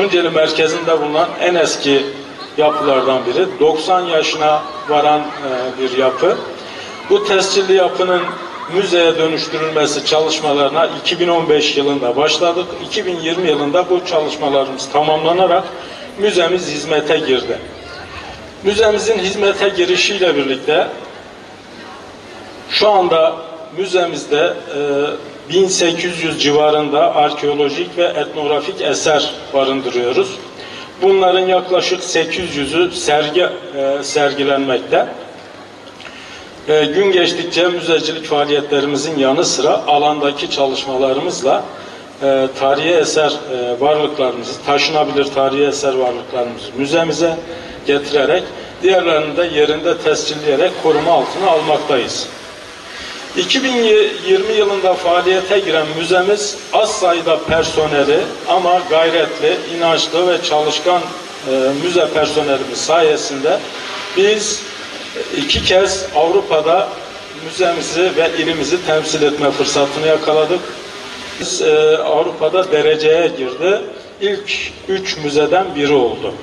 Tunceli merkezinde bulunan en eski yapılardan biri. 90 yaşına varan e, bir yapı. Bu tescilli yapının müzeye dönüştürülmesi çalışmalarına 2015 yılında başladık. 2020 yılında bu çalışmalarımız tamamlanarak müzemiz hizmete girdi. Müzemizin hizmete girişiyle birlikte şu anda müzemizde e, 1800 civarında arkeolojik ve etnografik eser barındırıyoruz. Bunların yaklaşık 800'ü sergi e, sergilenmekte. E, gün geçtikçe müzecilik faaliyetlerimizin yanı sıra alandaki çalışmalarımızla e, tarihi eser e, varlıklarımızı, taşınabilir tarihi eser varlıklarımızı müzemize getirerek diğerlerini de yerinde tescilleyerek koruma altına almaktayız. 2020 yılında faaliyete giren müzemiz az sayıda personeli ama gayretli, inançlı ve çalışkan e, müze personelimiz sayesinde biz iki kez Avrupa'da müzemizi ve ilimizi temsil etme fırsatını yakaladık. Biz, e, Avrupa'da dereceye girdi. İlk üç müzeden biri oldu.